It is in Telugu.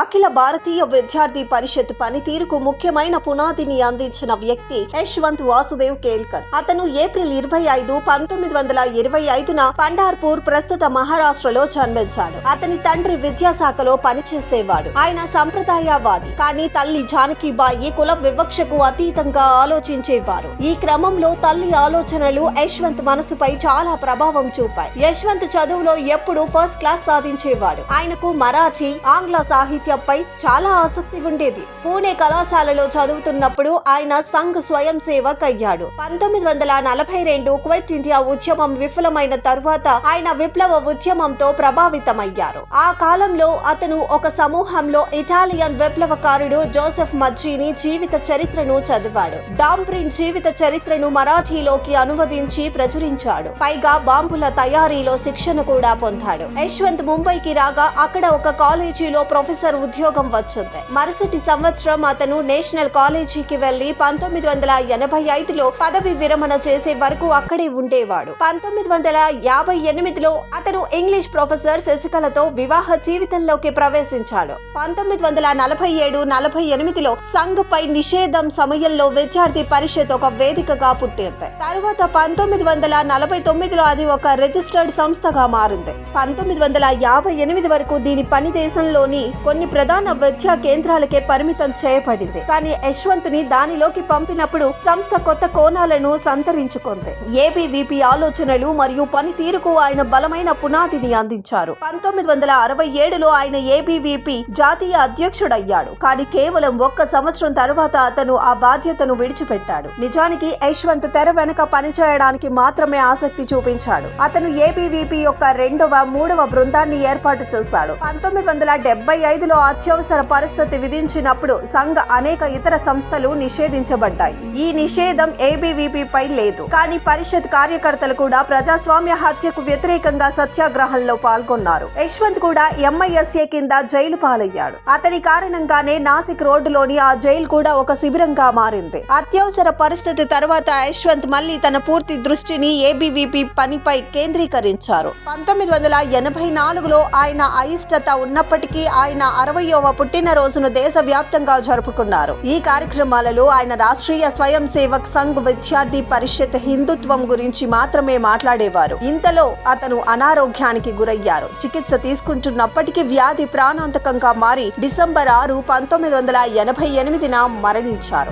అఖిల భారతీయ విద్యార్థి పరిషత్ పనితీరుకు ముఖ్యమైన పునాదిని అందించిన వ్యక్తి యశ్వంత్ వాసుదేవ్ కేల్కర్. అతను ఏప్రిల్ ఇరవై ఐదు పంతొమ్మిది వందల ఇరవై ఐదున పండార్పూర్ ప్రస్తుత మహారాష్ట్రలో జన్మించాడు. అతని తండ్రి విద్యాశాఖలో పనిచేసేవాడు. ఆయన సంప్రదాయవాది. కానీ తల్లి జానకిబాయి కుల వివక్షకు అతీతంగా ఆలోచించేవారు. ఈ క్రమంలో తల్లి ఆలోచనలు యశ్వంత్ మనసుపై చాలా ప్రభావం చూపాయి. యశ్వంత్ చదువులో ఎప్పుడూ ఫస్ట్ క్లాస్ సాధించేవాడు. ఆయనకు మరాఠీ ఆంగ్ల సాహిత్యంపై చాలా ఆసక్తి ఉండేది. పూణే కళాశాలలో చదువుతున్నప్పుడు ఆయన సంఘ్ స్వయం సేవక్ అయ్యాడు. పంతొమ్మిది వందల నలభై రెండు క్వైట్ ఇండియా ఉద్యమం విఫలమైన తరువాత ఆయన విప్లవ ఉద్యమంతో ప్రభావితమయ్యారు. ఆ కాలంలో అతను ఒక సమూహంలో ఇటాలియన్ విప్లవకారుడు జోసెఫ్ మజ్జీని జీవిత చరిత్రను చదివాడు. డాంబ్రిన్ జీవిత చరిత్రను మరాఠీలోకి అనువదించి ప్రచురించాడు. పైగా బాంబుల తయారీలో శిక్షణ కూడా పొందాడు. యశ్వంత్ ముంబైకి రాగా అక్కడ ఒక కాలేజీలో ప్రొఫెసర్ ఉద్యోగం వచ్చింది. మరుసటి సంవత్సరం అతను నేషనల్ కాలేజీకి వెళ్ళి పంతొమ్మిది వందల ఎనభై ఐదులో పదవి విరమణ చేసే వరకు అక్కడే ఉండేవాడు. పంతొమ్మిది వందల యాభై ఎనిమిదిలో అతను ఇంగ్లీష్ ప్రొఫెసర్ శశికళతో వివాహ జీవితంలోకి ప్రవేశించాడు. పంతొమ్మిది వందల నలభై ఏడు నలభై ఎనిమిదిలో సంఘ్ పై నిషేధం సమయంలో విద్యార్థి పరిషత్ ఒక వేదికగా పుట్టింది. తరువాత పంతొమ్మిది వందల నలభై తొమ్మిదిలో అది ఒక రిజిస్టర్డ్ సంస్థగా మారింది. పంతొమ్మిది వందల యాభై ఎనిమిది వరకు దీని పని దేశంలోని కొన్ని ప్రధాన విద్యా కేంద్రాలకే పరిమితం చేయబడింది. కానీ యశ్వంత్ని దానిలోకి పంపినప్పుడు సంస్థ కొత్త కోణాలను సంతరించుకుంది. ఏబీవీపీ ఆలోచనలు మరియు పనితీరుకు ఆయన బలమైన పునాదిని అందించారు. పంతొమ్మిది వందల అరవై ఏడులో ఆయన ఏబీవీపీ జాతీయ అధ్యక్షుడయ్యాడు. కానీ కేవలం ఒక్క సంవత్సరం తర్వాత అతను ఆ బాధ్యతను విడిచిపెట్టాడు. నిజానికి యశ్వంత్ తెర వెనుక పనిచేయడానికి మాత్రమే ఆసక్తి చూపించాడు. అతను ఏబీవీపీ యొక్క రెండవ మూడవ బృందాన్ని ఏర్పాటు చేశాడు. పంతొమ్మిది వందల డెబ్బై ఐదులో అత్యవసర పరిస్థితి విధించినప్పుడు సంఘ అనేక ఇతర సంస్థలు నిషేధించబడ్డాయి. ఈ నిషేధం ఏబీవీపీపై లేదు. కానీ పరిషత్ కార్యకర్తలు కూడా ప్రజాస్వామ్య హత్యకు వ్యతిరేకంగా సత్యాగ్రహంలో పాల్గొన్నారు. యశ్వంత్ కూడా ఎంఐఎస్ఏ కింద జైలు పాలయ్యాడు. అతని కారణంగానే నాసిక్ రోడ్డులోని ఆ జైలు కూడా ఒక శిబిరంగా మారింది. అత్యవసర పరిస్థితి తర్వాత యశ్వంత్ మళ్ళీ తన పూర్తి దృష్టిని ఏబీవీపీ పనిపై కేంద్రీకరించారు. పంతొమ్మిది వందల ఎనభై నాలుగులో ఆయన అయిష్టత ఉన్నప్పటికీ ఆయన అరవయవ పుట్టినరోజును దేశవ్యాప్తంగా జరుపుకున్నారు. ఈ కార్యక్రమాలలో ఆయన రాష్ట్రీయ స్వయం సేవక్ సంఘ్ విద్యార్థి పరిషత్ హిందుత్వం గురించి మాత్రమే మాట్లాడేవారు. ఇంతలో అతను అనారోగ్యానికి గురయ్యారు. చికిత్స తీసుకుంటున్నప్పటికీ వ్యాధి ప్రాణాంతకంగా మారి డిసెంబర్ ఆరు పంతొమ్మిది వందల ఎనభై ఎనిమిదిన మరణించారు.